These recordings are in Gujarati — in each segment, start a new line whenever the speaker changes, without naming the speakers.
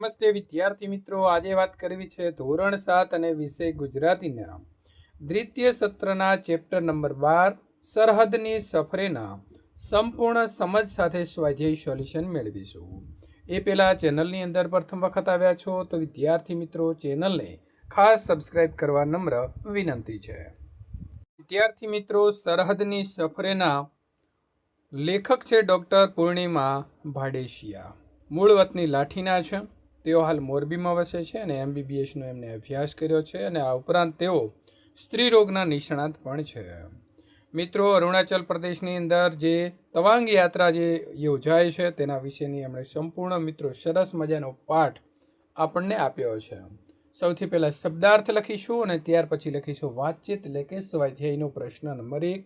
નમસ્તે વિદ્યાર્થી મિત્રો, આજે વાત કરવી છે ધોરણ સાત અને વિષય ગુજરાતીના દ્વિતીય સત્રના ચેપ્ટર નંબર બાર, સરહદની સફરેના સંપૂર્ણ સમજ સાથે સ્વાધ્યાય સોલ્યુશન મેળવીશું. એ પહેલાં ચેનલની અંદર પ્રથમ વખત આવ્યા છો તો વિદ્યાર્થી મિત્રો, ચેનલને ખાસ સબસ્ક્રાઇબ કરવા નમ્ર વિનંતી છે. વિદ્યાર્થી મિત્રો, સરહદની સફરેના લેખક છે ડૉક્ટર પૂર્ણિમા ભાડેશિયા. મૂળ વતની લાઠીના છે. તેઓ હાલ મોરબીમાં વસે છે અને એમબીબીએસનો એમને અભ્યાસ કર્યો છે અને આ ઉપરાંત તેઓ સ્ત્રી રોગના નિષ્ણાત પણ છે. મિત્રો, અરુણાચલ પ્રદેશની અંદર જે તવાંગ યાત્રા જે યોજાય છે તેના વિશેની એમણે સંપૂર્ણ મિત્રો સરસ મજાનો પાઠ આપણને આપ્યો છે. સૌથી પહેલાં શબ્દાર્થ લખીશું અને ત્યાર પછી લખીશું વાતચીત એટલે કે સ્વાધ્યાયનો પ્રશ્ન નંબર એક.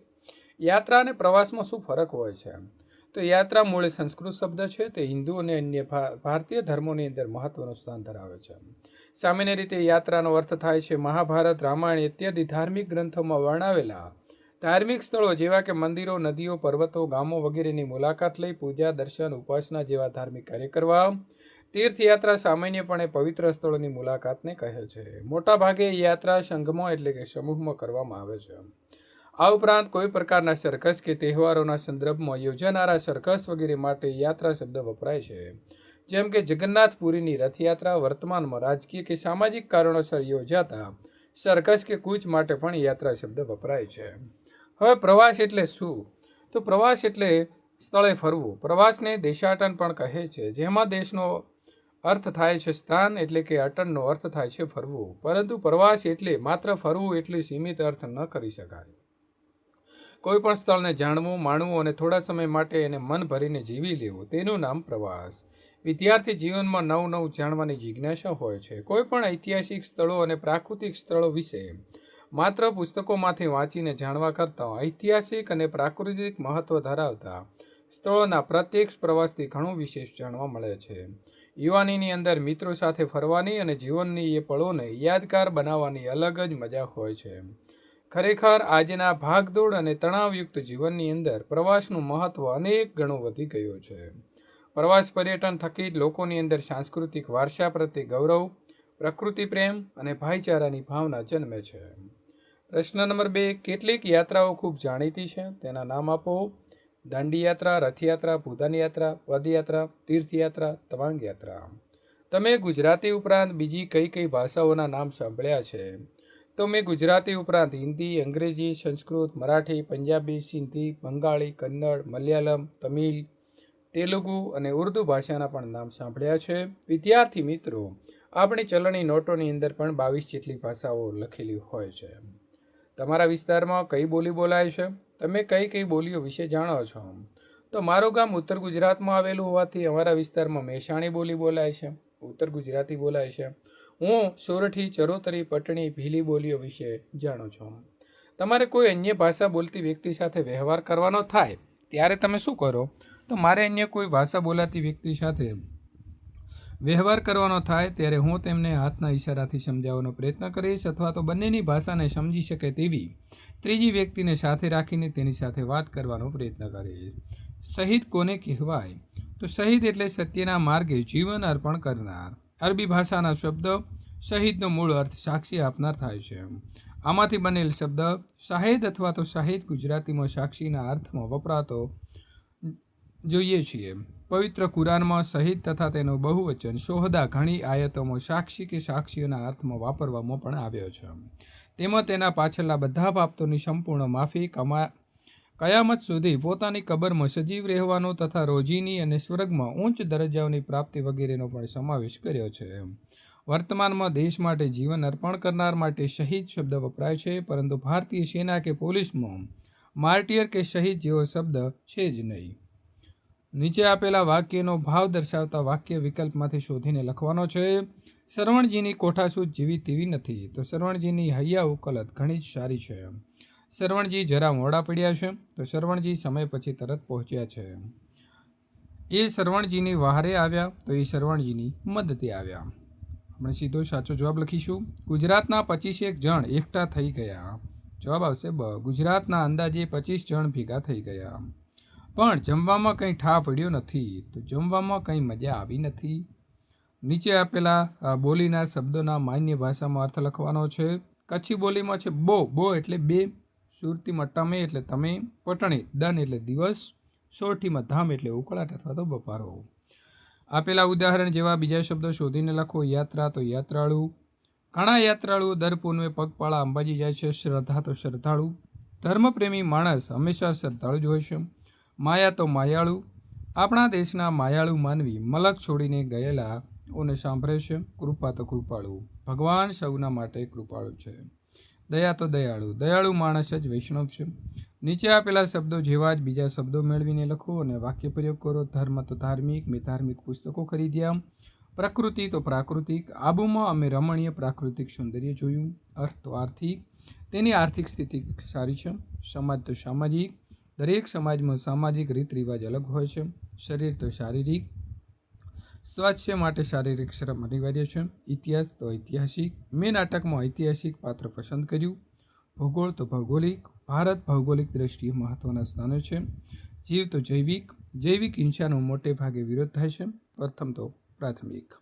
યાત્રા અને પ્રવાસમાં શું ફરક હોય છે? તો યાત્રા મૂળે સંસ્કૃત શબ્દ છે, તે હિન્દુ અને અન્ય ભારતીય ધર્મોની અંદર મહત્વનું સ્થાન ધરાવે છે. સામાન્ય રીતે યાત્રાનો અર્થ થાય છે મહાભારત, રામાયણ ઇત્યાદિ ધાર્મિક ગ્રંથોમાં વર્ણવેલા. ધાર્મિક સ્થળો જેવા કે મંદિરો, નદીઓ, પર્વતો, ગામો વગેરેની મુલાકાત લઈ પૂજા, દર્શન, ઉપાસના જેવા ધાર્મિક કાર્ય કરવા. તીર્થયાત્રા સામાન્યપણે પવિત્ર સ્થળોની મુલાકાતને કહે છે. મોટાભાગે યાત્રા સંઘમાં એટલે કે સમૂહમાં કરવામાં આવે છે. આ ઉપરાંત કોઈ પ્રકારના સરકસ કે તહેવારોના સંદર્ભમાં યોજાનારા સરકસ વગેરે માટે યાત્રા શબ્દ વપરાય છે. જેમ કે જગન્નાથપુરીની રથયાત્રા વર્તમાનમાં રાજકીય કે સામાજિક કારણોસર યોજાતા સરકસ કે કૂચ માટે પણ યાત્રા શબ્દ વપરાય છે. હવે પ્રવાસ એટલે શું? તો પ્રવાસ એટલે સ્થળે ફરવું. પ્રવાસને દેશાટન પણ કહે છે. જેમાં દેશનો અર્થ થાય છે સ્થાન એટલે કે અટનનો અર્થ થાય છે ફરવું. પરંતુ પ્રવાસ એટલે માત્ર ફરવું એટલું સીમિત અર્થ ન કરી શકાય. કોઈ પણ સ્થળને જાણવું, માણવું અને થોડા સમય માટે એને મન ભરીને જીવી લેવું, તેનું નામ પ્રવાસ. વિદ્યાર્થી જીવનમાં નવું નવું જાણવાની જિજ્ઞાસા હોય છે. કોઈ પણ ઐતિહાસિક સ્થળો અને પ્રાકૃતિક સ્થળો વિશે માત્ર પુસ્તકોમાંથી વાંચીને જાણવા કરતાં ઐતિહાસિક અને પ્રાકૃતિક મહત્વ ધરાવતા સ્થળોના પ્રત્યક્ષ પ્રવાસથી ઘણું વિશેષ જાણવા મળે છે. યુવાનીની અંદર મિત્રો સાથે ફરવાની અને જીવનની એ પળોને યાદગાર બનાવવાની અલગ જ મજા હોય છે. ખરેખર આજના ભાગદોડ અને તણાવયુક્ત જીવનની અંદર પ્રવાસનું મહત્વ અનેક ગણું વધી ગયું છે. પ્રવાસ પર્યટન થકી જ લોકોની અંદર સાંસ્કૃતિક વારસા પ્રત્યે ગૌરવ, પ્રકૃતિ પ્રેમ અને ભાઈચારાની ભાવના જન્મે છે. પ્રશ્ન નંબર બે, કેટલીક યાત્રાઓ ખૂબ જાણીતી છે? તેના નામ આપો. દાંડીયાત્રા, રથયાત્રા ભૂદાન યાત્રા પદયાત્રા, તીર્થયાત્રા તવાંગ યાત્રા તમે ગુજરાતી ઉપરાંત બીજી કઈ કઈ ભાષાઓના નામ સાંભળ્યા છે? તો મેં ગુજરાતી ઉપરાંત હિન્દી, અંગ્રેજી, સંસ્કૃત, મરાઠી, પંજાબી, સિંધી, બંગાળી, કન્નડ, મલયાલમ, તમિલ, તેલુગુ અને ઉર્દુ ભાષાના પણ નામ સાંભળ્યા છે. વિદ્યાર્થી મિત્રો, આપણી ચલણી નોટોની અંદર પણ બાવીસ જેટલી ભાષાઓ લખેલી હોય છે. તમારા વિસ્તારમાં કઈ બોલી બોલાય છે? તમે કઈ કઈ બોલીઓ વિશે જાણો છો? તો મારું ગામ ઉત્તર ગુજરાતમાં આવેલું હોવાથી અમારા વિસ્તારમાં મહેસાણી બોલી બોલાય છે, ઉત્તર ગુજરાતી બોલાય છે હું સોરઠી, ચરોતરી, પટણી, ભીલી બોલીઓ વિશે જાણું છું. તમારે કોઈ અન્ય ભાષા બોલતી વ્યક્તિ સાથે વ્યવહાર કરવાનો થાય, ત્યારે તમે શું કરો? તો મારે અન્ય કોઈ ભાષા બોલાતી વ્યક્તિ સાથે વ્યવહાર કરવાનો થાય, ત્યારે હું તેમને હાથના ઈશારાથી સમજાવવાનો પ્રયત્ન કરીશ અથવા તો બંનેની ભાષાને સમજી શકે તેવી ત્રીજી વ્યક્તિને સાથે રાખીને તેની સાથે વાત કરવાનો પ્રયત્ન કરીશ. શહીદ કોને કહેવાય? તો શહીદ એટલે સત્યના માર્ગે જીવન અર્પણ કરનાર. અરબી ભાષાના શબ્દ શહીદનો મૂળ અર્થ સાક્ષી આપનાર થાય છે. આમાંથી બનેલ શબ્દ શાહેદ અથવા તો શાહિદ ગુજરાતીમાં સાક્ષીના અર્થમાં વપરાતો જોઈએ છીએ. પવિત્ર કુરાનમાં શહીદ તથા તેનું બહુવચન શોહદા ઘણી આયતોમાં સાક્ષી કે સાક્ષીઓના અર્થમાં વાપરવામાં પણ આવ્યો છે. તેમાં તેના પાછળના બધા બાબતોની સંપૂર્ણ માફી, કમા કયામત સુધી પોતાની કબરમાં સજીવ રહેવાનો તથા રોજીની અને સ્વર્ગમાં ઉચ્ચ દરજ્જાઓની પ્રાપ્તિ વગેરેનો પણ સમાવેશ કર્યો છે. વર્તમાનમાં દેશ માટે જીવન અર્પણ કરનાર માટે શહીદ શબ્દ વપરાય છે, પરંતુ ભારતીય સેના કે પોલીસમાં માર્ટિયર કે શહીદ જેવો શબ્દ છે જ નહીં. નીચે આપેલા વાક્યનો ભાવ દર્શાવતા વાક્ય વિકલ્પમાંથી શોધીને લખવાનો છે સરવણજીની કોઠાસૂત જીવી તેવી નથી. તો સરવણજીની હૈયા ઉકલત ઘણી જ સારી છે. સરવણજી જરા મોડા પડ્યા છે, તો શરવણજી સમય પછી તરત પહોંચ્યા છે. એ શરવણજીની વહારે આવ્યા, તો એ શરવણજીની મદદે આવ્યા. આપણે સીધો સાચો જવાબ લખીશું. ગુજરાતના પચીસેક જણ એકઠા થઈ ગયા. જવાબ આવશે બ. ગુજરાતના અંદાજે પચીસ જણ ભેગા થઈ ગયા. પણ જમવામાં કંઈ ઠા પડ્યો નથી, તો જમવામાં કંઈ મજા આવી નથી. નીચે આપેલા બોલીના શબ્દોના માન્ય ભાષામાં અર્થ લખવાનો છે. કચ્છી બોલીમાં છે બો. બો એટલે બે. સુરતીમાં ટમે એટલે તમે પટણી દન એટલે દિવસ, સોરઠીમાં ધામ એટલે ઉકળાટ અથવા તો બપારો. આપેલા ઉદાહરણ જેવા બીજા શબ્દો શોધીને લખો. યાત્રા તો યાત્રાળુ, ઘણા યાત્રાળુઓ દર પૂનમે પગપાળા અંબાજી જાય છે. શ્રદ્ધા તો શ્રદ્ધાળુ, ધર્મપ્રેમી માણસ હંમેશા શ્રદ્ધાળુ જ હોય છે. માયા તો માયાળુ, આપણા દેશના માયાળુ માનવી મલક છોડીને ગયેલા ઓને સાંભળે છે. કૃપા તો કૃપાળુ, ભગવાન સૌના માટે કૃપાળુ છે. દયા તો દયાળુ. દયાળુ માણસ જ વૈષ્ણવ છે. નીચે આપેલા શબ્દો જેવા જ બીજા શબ્દો મેળવીને લખો અને વાક્ય પ્રયોગ કરો. ધર્મ તો ધાર્મિક, મેં ધાર્મિક પુસ્તકો ખરીદ્યા. પ્રકૃતિ તો પ્રાકૃતિક. આબુમાં અમે રમણીય પ્રાકૃતિક સૌંદર્ય જોયું. અર્થ તો આર્થિક. તેની આર્થિક સ્થિતિ સારી છે. સમાજ તો સામાજિક. દરેક સમાજમાં સામાજિક રીત રિવાજ અલગ હોય છે. શરીર તો શારીરિક. સ્વાસ્થ્ય માટે શારીરિક શ્રમ અનિવાર્ય છે. ઇતિહાસ તો ઐતિહાસિક. મેં નાટકમાં ઐતિહાસિક પાત્ર પસંદ કર્યું. ભૂગોળ તો ભૌગોલિક. ભારત ભૌગોલિક દ્રષ્ટિએ મહત્ત્વના સ્થાને છે. જીવ તો જૈવિક. જૈવિક હિંસાનો મોટે ભાગે વિરોધ થાય છે. પ્રથમ તો પ્રાથમિક.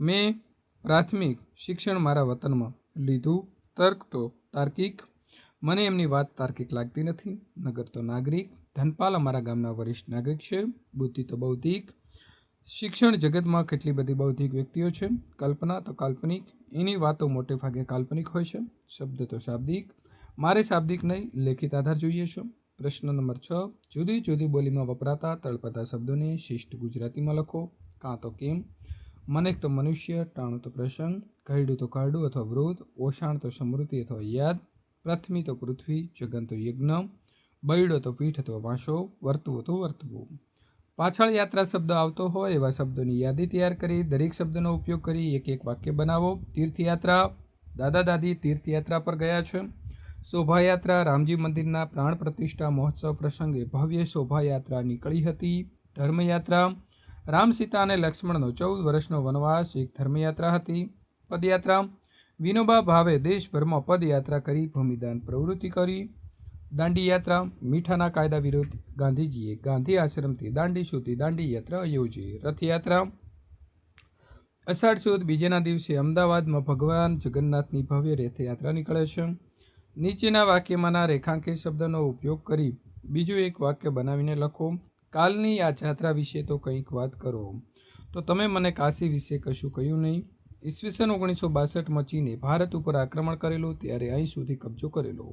મેં પ્રાથમિક શિક્ષણ મારા વતનમાં લીધું. તર્ક તો તાર્કિક. મને એમની વાત તાર્કિક લાગતી નથી. નગર તો નાગરિક. ધનપાલ અમારા ગામના વરિષ્ઠ નાગરિક છે. બુદ્ધિ તો બૌદ્ધિક. શિક્ષણ જગતમાં કેટલી બધી બૌદ્ધિક વ્યક્તિઓ છે? કલ્પના તો કાલ્પનિક, એની વાતો મોટે ભાગે કાલ્પનિક હોય છે. શબ્દ તો શાબ્દિક. મારે શાબ્દિક નહીં, લેખિત આધાર જોઈએ છે. પ્રશ્ન નંબર છ. જુદી જુદી બોલીમાં વપરાતા તળપતા શબ્દોને શિષ્ટ ગુજરાતીમાં લખો. કાં તો કેમ? મનેક તો મનુષ્ય, ટાણું તો પ્રસંગ, ઘરડું તો કરડું અથવા વૃદ્ધ, ઓષાણ તો સમૃદ્ધિ અથવા યાદ, પ્રથમી તો પૃથ્વી, જગન તો યજ્ઞ, બૈડો તો પીઠ અથવા વાંસો વર્તવો તો વર્તવું પાછળ યાત્રા શબ્દ આવતો હોય એવા શબ્દોની યાદી તૈયાર કરી, દરેક શબ્દનો ઉપયોગ કરી એક એક વાક્ય બનાવો. તીર્થયાત્રા. દાદા દાદી તીર્થયાત્રા પર ગયા છે. શોભાયાત્રા રામજી મંદિરના પ્રાણ પ્રતિષ્ઠા મહોત્સવ પ્રસંગે ભવ્ય શોભાયાત્રા નીકળી હતી. ધર્મયાત્રા. રામ સીતા અને લક્ષ્મણનો ચૌદ વર્ષનો વનવાસ એક ધર્મયાત્રા હતી. પદયાત્રા. વિનોબા ભાવે દેશભરમાં પદયાત્રા કરી ભૂમિદાન પ્રવૃત્તિ કરી. દાંડી યાત્રા મીઠાના કાયદા વિરુદ્ધ ગાંધીજીએ ગાંધી આશ્રમથી દાંડી સુધી દાંડી યાત્રા યોજી. રથયાત્રા અષાઢ સુદ બીજાના દિવસે અમદાવાદમાં ભગવાન જગન્નાથની ભવ્ય રથયાત્રા નીકળે છે. નીચેના વાક્યમાંના રેખાંકિત શબ્દનો ઉપયોગ કરી બીજું એક વાક્ય બનાવીને લખો, કાલની આ જાત્રા વિશે તો કંઈક વાત કરો. તો તમે મને કાશી વિશે કશું કહ્યું નહીં. ઈસવીસન ઓગણીસો બાસઠમાં ચીને ભારત ઉપર આક્રમણ કરેલું, ત્યારે અહીં સુધી કબજો કરેલો.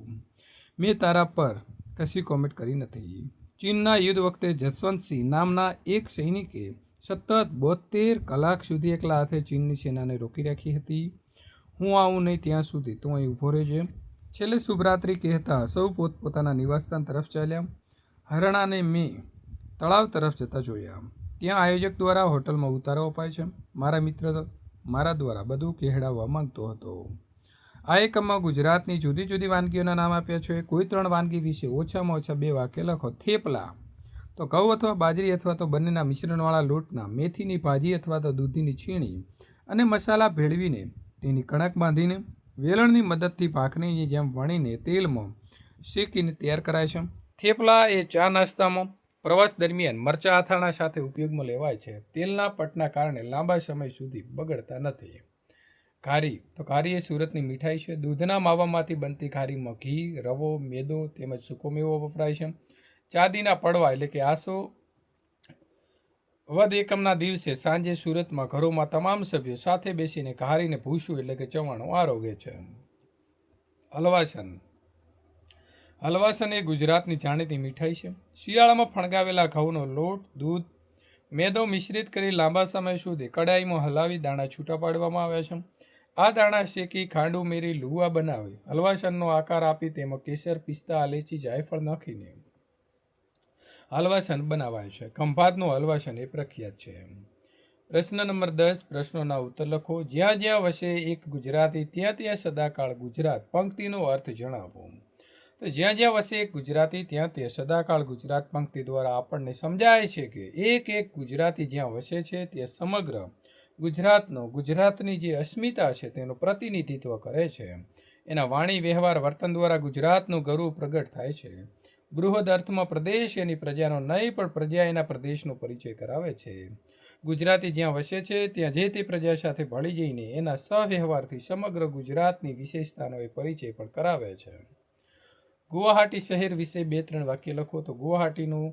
મેં તારા પર કશી કોમેન્ટ કરી નથી. ચીનના યુદ્ધ વખતે જસવંતસિંહ નામના એક સૈનિકે સતત બોતેર કલાક સુધી એકલા હાથે ચીનની સેનાને રોકી રાખી હતી. હું આવું નહીં ત્યાં સુધી, તું અહીં ઊભો રહેજે. છેલ્લે શુભરાત્રિ કહેતા સૌ પોતપોતાના નિવાસસ્થાન તરફ ચાલ્યા. હરણાને મેં તળાવ તરફ જતા જોયા. ત્યાં આયોજક દ્વારા હોટલમાં ઉતારો અપાય છે. મારા મિત્ર મારા દ્વારા બધું કહેડાવવા માંગતો હતો. આ એકમમાં ગુજરાતની જુદી જુદી વાનગીઓના નામ આપ્યા છે. કોઈ ત્રણ વાનગી વિશે ઓછામાં ઓછા બે વાક્ય લખો. થેપલા. તો ઘઉં અથવા બાજરી અથવા તો બંનેના મિશ્રણવાળા લોટના, મેથીની ભાજી અથવા તો દૂધીની છીણી અને મસાલા ભેળવીને તેની કણક બાંધીને વેલણની મદદથી ભાખરીની જેમ વણીને તેલમાં શેકીને તૈયાર કરાય છે. થેપલા એ ચા નાસ્તામાં પ્રવાસ દરમિયાન મરચા અથાણા સાથે ઉપયોગમાં લેવાય છે. તેલના પટના કારણે લાંબા સમય સુધી બગડતા નથી. ખારી. તો ઘારી એ સુરતની મીઠાઈ છે. દૂધના માવામાંથી બનતી ખારીમાં ઘી, રવો, મેદો તેમજ સૂકો મેવો વપરાય છે. ચાંદીના પડવા એટલે કે આસો વદ એકમના દિવસે સાંજે સુરતમાં ઘરોમાં તમામ સભ્યો સાથે બેસીને ઘારીને ભૂસું એટલે કે ચવાણું આરોગે છે. હલવાસન. હલવાસન એ ગુજરાતની જાણીતી મીઠાઈ છે. શિયાળામાં ફણગાવેલા ઘઉંનો લોટ, દૂધ મેદો મિશ્રિત કરી લાંબા સમય સુધી કડાઈમાં હલાવી દાણા છૂટા પાડવામાં આવે છે. આ દાણા શેકી ખાંડ ઉમેરી લુવા બનાવી. હલવાસનનો આકાર આપી તેમાં કેસર, પિસ્તા, આલેચી, જાયફળ નાખીને હલવાસન બનાવાય છે. ખંભાતનું હલવાસન એ પ્રખ્યાત છે. પ્રશ્ન નંબર દસ, પ્રશ્નોના ઉત્તર લખો. જ્યાં જ્યાં વસે એક ગુજરાતી, ત્યાં ત્યાં સદાકાળ ગુજરાત. પંક્તિનો અર્થ જણાવો. તો જ્યાં જ્યાં વસે એક ગુજરાતી, ત્યાં તે સદાકાળ ગુજરાત પંક્તિ દ્વારા આપણને સમજાય છે કે એક એક ગુજરાતી જ્યાં વસે છે તે સમગ્ર ગુજરાતનો, ગુજરાતની જે અસ્મિતા છે તેનું પ્રતિનિધિત્વ કરે છે. એના વાણી વ્યવહાર વર્તન દ્વારા ગુજરાતનું ગૌરવ પ્રગટ થાય છે. બૃહદ અર્થમાં પ્રદેશ એની પ્રજાનો નહીં, પણ પ્રજા એના પ્રદેશનો પરિચય કરાવે છે. ગુજરાતી જ્યાં વસે છે, ત્યાં જે તે પ્રજા સાથે ભળી જઈને એના સહવ્યવહારથી સમગ્ર ગુજરાતની વિશેષતાનો એ પરિચય પણ કરાવે છે. ગુવાહાટી શહેર વિશે બે ત્રણ વાક્ય લખો. તો ગુવાહાટીનું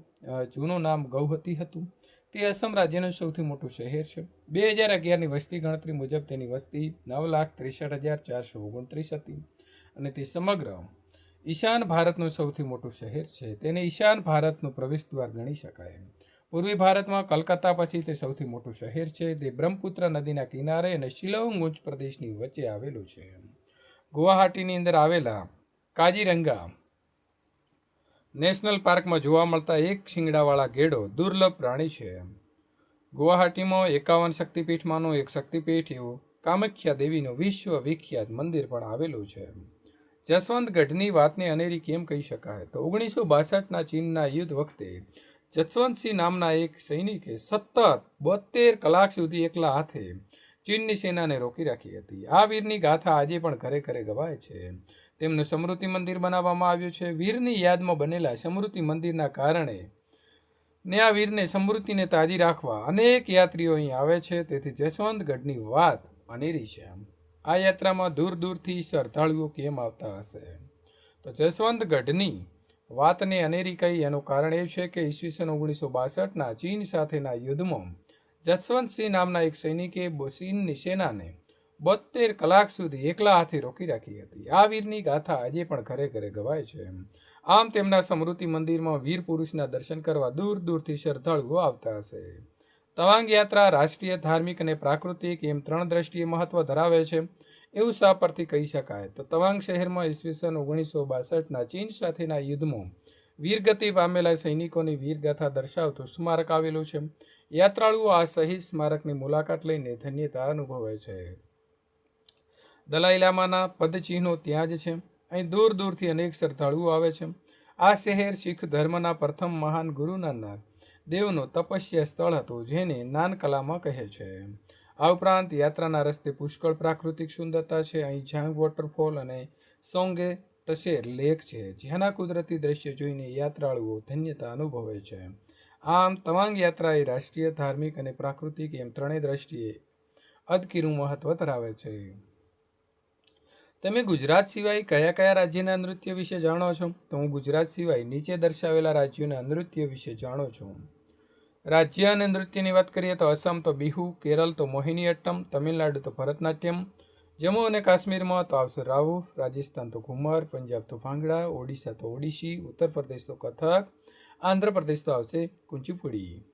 જૂનું નામ ગૌહતી હતું. તે અસમ રાજ્યનું સૌથી મોટું શહેર છે. બે હજાર અગિયારની વસ્તી ગણતરી મુજબ તેની વસ્તી નવ લાખ ત્રેસઠ હજાર ચારસો ઓગણત્રીસ હતી. અને તે સમગ્ર ઈશાન ભારતનું સૌથી મોટું શહેર છે. તેને ઈશાન ભારતનું પ્રવેશ દ્વાર ગણી શકાય. પૂર્વી ભારતમાં કલકત્તા પછી તે સૌથી મોટું શહેર છે. તે બ્રહ્મપુત્ર નદીના કિનારે અને શિલોંગ ઉચ્ચ પ્રદેશની વચ્ચે આવેલું છે. ગુવાહાટીની અંદર આવેલા કાજીરંગા નેશનલ પાર્કમાં જોવા મળતા એક શિંગડાવાળા ગેડો દુર્લભ પ્રાણી છે. ગુવાહાટીમાં એકાવન શક્તિપીઠમાંનું એક શક્તિપીઠ એવું કામાખ્યા દેવીનું વિશ્વ વિખ્યાત મંદિર પણ આવેલું છે. જસવંતગઢની વાતને અનેરી કેમ કહી શકાય? તો ઓગણીસો બાસઠના ચીનના યુદ્ધ વખતે જસવંતસિંહ નામના એક સૈનિકે સતત બોતેર કલાક સુધી એકલા હાથે ચીનની સેનાને રોકી રાખી હતી. આ વીરની ગાથા આજે પણ ઘરે ઘરે ગવાય છે. તેમનું સમૃદ્ધિ મંદિર બનાવવામાં આવ્યું છે. વીરની યાદમાં બનેલા સમૃદ્ધિ મંદિરના કારણે ને આ વીરને સમૃદ્ધિને તાજી રાખવા અનેક યાત્રીઓ અહીં આવે છે. તેથી જસવંતગઢની વાત અનેરી છે. આ યાત્રામાં દૂર દૂરથી શ્રદ્ધાળુઓ કેમ આવતા હશે? તો જસવંતગઢની વાતને અનેરી કહી એનું કારણ એ છે કે ઈસવીસન ઓગણીસો બાસઠના ચીન સાથેના યુદ્ધમાં જસવંતસિંહ નામના એક સૈનિકે બ- સેનાને બોતેર કલાક સુધી એકલા હાથે રોકી રાખી હતી. આ વીરની ગાથા આજે પણ ઘરે ઘરે ગવાય છે આમ તેમના સમૃદ્ધિ મંદિરમાં વીર પુરુષના દર્શન કરવા દૂર દૂરથી શ્રદ્ધાળુઓ આવતા હશે. તવાંગ યાત્રા રાષ્ટ્રીય, ધાર્મિક અને પ્રાકૃતિક એમ ત્રણ દ્રષ્ટિએ મહત્વ ધરાવે છે. એવું સા પરથી કહી શકાય. તો તવાંગ શહેરમાં ઈસવીસન ઓગણીસો બાસઠના ચીન સાથેના યુદ્ધમાં વીરગતિ પામેલા સૈનિકોની વીરગાથા દર્શાવતું સ્મારક આવેલું છે. યાત્રાળુઓ આ શહીદ સ્મારકની મુલાકાત લઈને ધન્યતા અનુભવે છે. દલાઈ લામાના પદચિહ્નો ત્યાં જ છે. અહીં દૂર દૂરથી અનેક શ્રદ્ધાળુઓ આવે છે. આ શહેર શીખ ધર્મના પ્રથમ મહાન ગુરુ દેવનો તપસ્યા સ્થળ હતું, જેને નાનકલામાં કહે છે. આ ઉપરાંત યાત્રાના રસ્તે પુષ્કળ પ્રાકૃતિક સુંદરતા છે. અહીં ઝાંગ વોટરફોલ અને સોંગે તશેર લેક છે, જેના કુદરતી દ્રશ્ય જોઈને યાત્રાળુઓ ધન્યતા અનુભવે છે. આમ તવાંગ યાત્રા એ રાષ્ટ્રીય, ધાર્મિક અને પ્રાકૃતિક એમ ત્રણેય દ્રષ્ટિએ અદકીરું મહત્વ ધરાવે છે. તમે ગુજરાત સિવાય કયા કયા રાજ્યના નૃત્ય વિશે જાણો છો? તો હું ગુજરાત સિવાય નીચે દર્શાવેલા રાજ્યોના નૃત્ય વિશે જાણું છું. રાજ્ય અને નૃત્યની વાત કરીએ તો અસમ તો બિહુ, કેરળ તો મોહિનીઅટ્ટમ તમિલનાડુ તો ભરતનાટ્યમ, જમ્મુ અને કાશ્મીરમાં તો આવશે રાઉફ, રાજસ્થાન તો ઘુમર પંજાબ તો ભાંગડા, ઓડિશા તો ઓડિશી ઉત્તર પ્રદેશ તો કથક, આંધ્રપ્રદેશ તો આવશે કુંચીપુડી.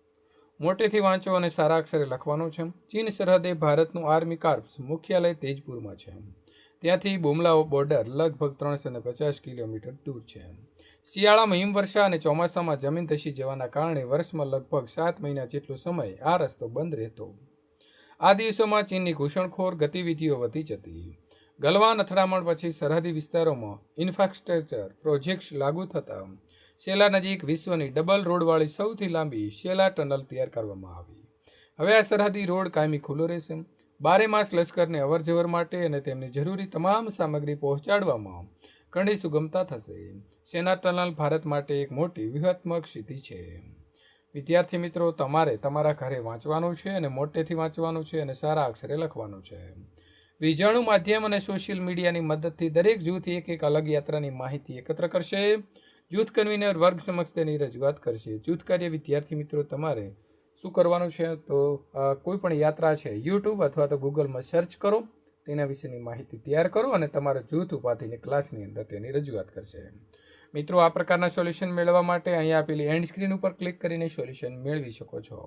મોટેથી વાંચો અને સારા અક્ષરે લખવાનું છે. ચીન સરહદે ભારતનું આર્મી કાર્પ્સ મુખ્યાલય તેજપુરમાં છે. ત્યાંથી બુમલાઓ બોર્ડર લગભગ ત્રણસો ને પચાસ કિલોમીટર દૂર છે. શિયાળામાં હિમવર્ષા અને ચોમાસામાં જમીન ધસી જવાના કારણે વર્ષમાં લગભગ સાત મહિના જેટલો સમય આ રસ્તો બંધ રહેતો. આ દિવસોમાં ચીનની ઘૂસણખોર ગતિવિધિઓ વધી જતી. ગલવાન અથડામણ પછી સરહદી વિસ્તારોમાં ઇન્ફ્રાસ્ટ્રક્ચર પ્રોજેક્ટ્સ લાગુ થતા. શેલા નજીક વિશ્વની ડબલ રોડવાળી સૌથી લાંબી શેલા ટનલ તૈયાર કરવામાં આવી. હવે આ સરહદી રોડ કાયમી ખુલ્લો રહેશે. બારે માસ લશ્કરને અવરજવર માટે અને તેમની જરૂરી તમામ સામગ્રી પહોંચાડવામાં ઘણી સુગમતા થશે. સેના ટનલ ભારત માટે એક મોટી વ્યૂહાત્મક સ્થિતિ છે. વિદ્યાર્થી મિત્રો, તમારે તમારા ઘરે વાંચવાનું છે અને મોટેથી વાંચવાનું છે અને સારા અક્ષરે લખવાનું છે. વીજાણુ માધ્યમ અને સોશિયલ મીડિયાની મદદથી દરેક જૂથ એક એક અલગ યાત્રાની માહિતી એકત્ર કરશે. જૂથ કન્વીનર વર્ગ સમક્ષ તેની રજૂઆત કરશે. જૂથ કાર્ય વિદ્યાર્થી મિત્રો, તમારે શું કરવાનું છે? તો કોઈ પણ યાત્રા છે યુટ્યુબ અથવા તો ગૂગલમાં સર્ચ કરો, તેના વિશેની માહિતી તૈયાર કરો અને તમારા જૂથ ઉપાધિની ક્લાસની અંદર તેની રજૂઆત કરશે. મિત્રો, આ પ્રકારના સોલ્યુશન મેળવવા માટે અહીંયા આપેલી એન્ડ સ્ક્રીન ઉપર ક્લિક કરીને સોલ્યુશન મેળવી શકો છો.